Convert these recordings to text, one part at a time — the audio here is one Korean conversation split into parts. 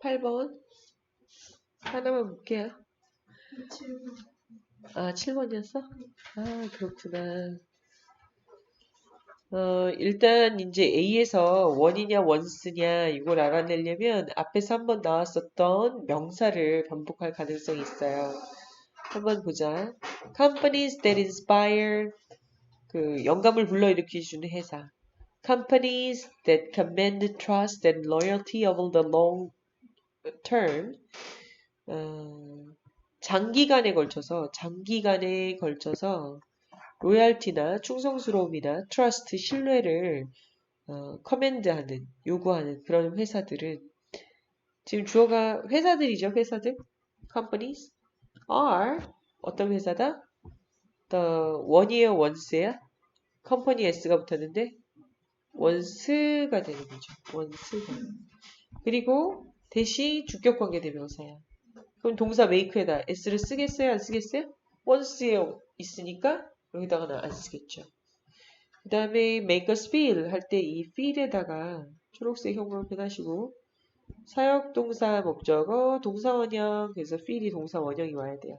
8번. 하나만 볼게요. 아, 7번이었어? 아, 그렇구나. 어, 일단 이제 A에서 원이냐 원스냐 이걸 알아내려면 앞에서 한번 나왔었던 명사를 반복할 가능성이 있어요. 한번 보자. Companies that inspire 그 영감을 불러일으키주는 회사. Companies that command trust and loyalty over the long term. 어, 장기간에 걸쳐서 장기간에 걸쳐서 로얄티나 충성스러움이나 트러스트 신뢰를 어, 커맨드하는 요구하는 그런 회사들은 지금 주어가 회사들이죠 회사들? companies? are? 어떤 회사다? the 원이에요 원스야 컴퍼니 s가 붙었는데 원스가 되는 거죠. 원스가. 그리고 대시 주격 관계 대명사야 그럼 동사 make에다 s를 쓰겠어요 안 쓰겠어요 원스에 있으니까 여기다가는 안 쓰겠죠. 그 다음에 make us feel 할 때 이 feel에다가 초록색 형으로 표현하시고 사역 동사 목적어 동사 원형 그래서 feel이 동사 원형이 와야 돼요.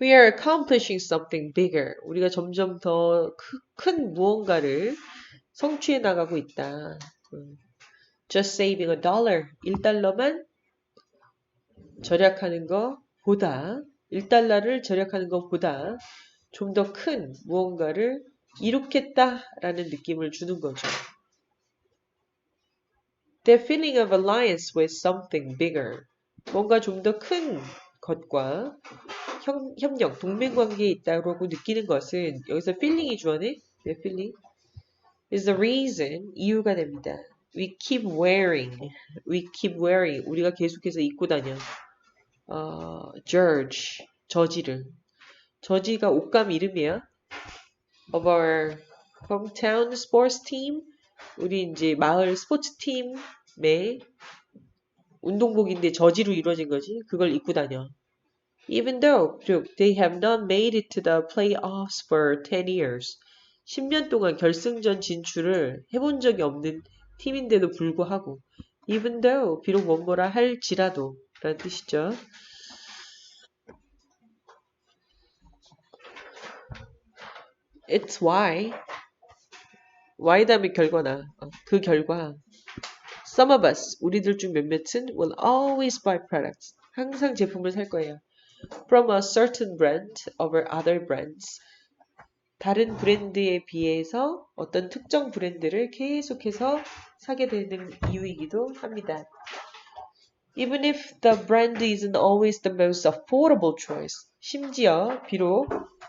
We are accomplishing something bigger. 우리가 점점 더 큰 무언가를 성취해 나가고 있다. 음. Just saving a dollar. 1달러만 절약하는 것보다 1달러를 절약하는 것보다 좀 더 큰 무언가를 이룩했다라는 느낌을 주는 거죠. The feeling of alliance with something bigger. 뭔가 좀 더 큰 것과 협, 협력, 동맹관계에 있다고 느끼는 것은 여기서 feeling이 주어네. 왜 feeling? is the reason 이유가 됩니다. We keep wearing. We keep wearing. 우리가 계속해서 입고 다녀. 어, George, 저지를. 저지가 옷감 이름이야. Of our hometown sports team. 우리 이제 마을 스포츠 팀의 운동복인데 저지로 이루어진 거지. 그걸 입고 다녀. Even though they have not made it to the playoffs for 10 years. 10년 동안 결승전 진출을 해본 적이 없는 팀인데도 불구하고 even though 비록 뭐뭐라 할지라도 라는 뜻이죠. It's why why 다음에 결과나 어, 그 결과 some of us 우리들 중 몇몇은 will always buy products 항상 제품을 살 거예요. from a certain brand over other brands 다른 브랜드에 비해서 어떤 특정 브랜드를 계속해서 사게 되는 이유이기도 합니다. Even if the brand isn't always the most affordable choice. 심지어 비록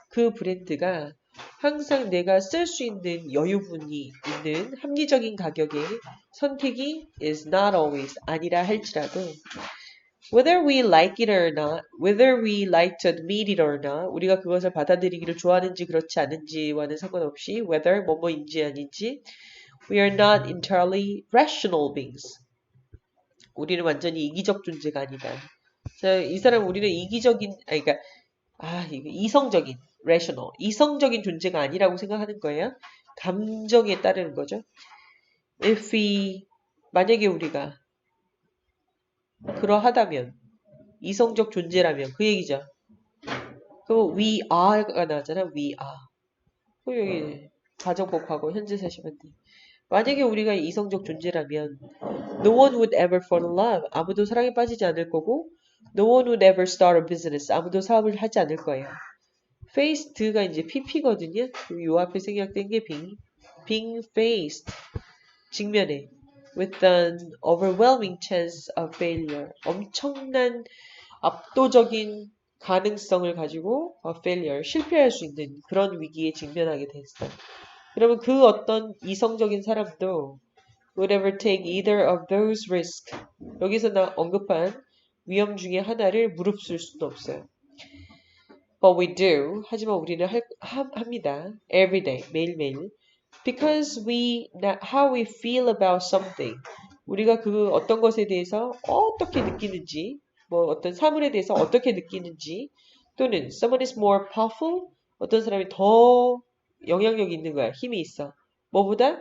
그 브랜드가 항상 내가 쓸 수 있는 여유분이 있는 합리적인 가격의 선택이 is not always 아니라 할지라도 whether we like it or not, whether we like to admit it or not, 우리가 그것을 받아들이기를 좋아하는지 그렇지 않은지와는 상관없이 whether 뭐뭐인지 아닌지 we are not entirely rational beings. 우리는 완전히 이기적 존재가 아니다. 자, 이 사람 우리는 이기적인, 아니, 그러니까 아, 이성적인, rational, 이성적인 존재가 아니라고 생각하는 거예요. 감정에 따르는 거죠. If we, 만약에 우리가 그러하다면, 이성적 존재라면, 그 얘기죠. 그럼 we are가 나왔잖아, we are. 그 여기 가정법하고 현재 사시면 돼. 만약에 우리가 이성적 존재라면, no one would ever fall in love. 아무도 사랑에 빠지지 않을 거고, No one would ever start a business. 아무도 사업을 하지 않을 거예요. faced가 이제 pp거든요. 요 앞에 생략된 게 being, being faced. 직면에. With an overwhelming chance of failure. 엄청난 압도적인 가능성을 가지고 of failure, 실패할 수 있는 그런 위기에 직면하게 됐어. 그러면 그 어떤 이성적인 사람도 would ever take either of those risks. 여기서 나 언급한 위험 중에 하나를 무릅쓸 수도 없어요. But we do. 하지만 우리는 할, 하, 합니다. Every day. 매일매일. Because we, how we feel about something. 우리가 그 어떤 것에 대해서 어떻게 느끼는지, 뭐 어떤 사물에 대해서 어떻게 느끼는지, 또는 someone is more powerful. 어떤 사람이 더 영향력이 있는 거야. 힘이 있어. 뭐보다?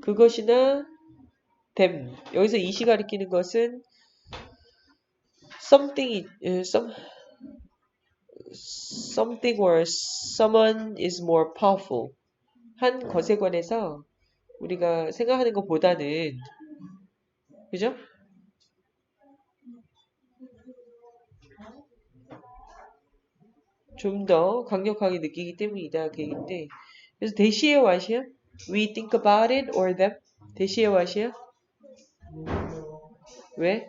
그것이나 them. 여기서 이시 가리키는 것은 something, 이- some, something or someone is more powerful. 한 것에 관해서 우리가 생각하는 것보다는 그죠? 좀 더 강력하게 느끼기 때문이다 그 얘기인데 그래서 대시에 와시야? We think about it or them? 대시에 와시야? 왜?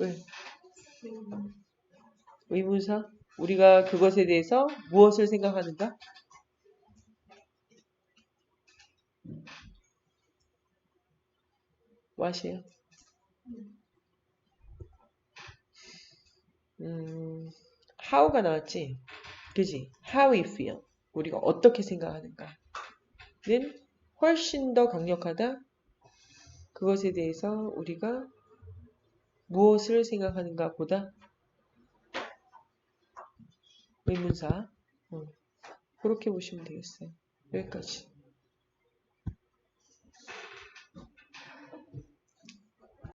왜? 의문사? 우리가 그것에 대해서 무엇을 생각하는가? 와시요. 음, how가 나왔지? 그지? How we feel. 우리가 어떻게 생각하는가는 훨씬 더 강력하다. 그것에 대해서 우리가 무엇을 생각하는가 보다. 의문사. 어, 그렇게 보시면 되겠어요. 여기까지.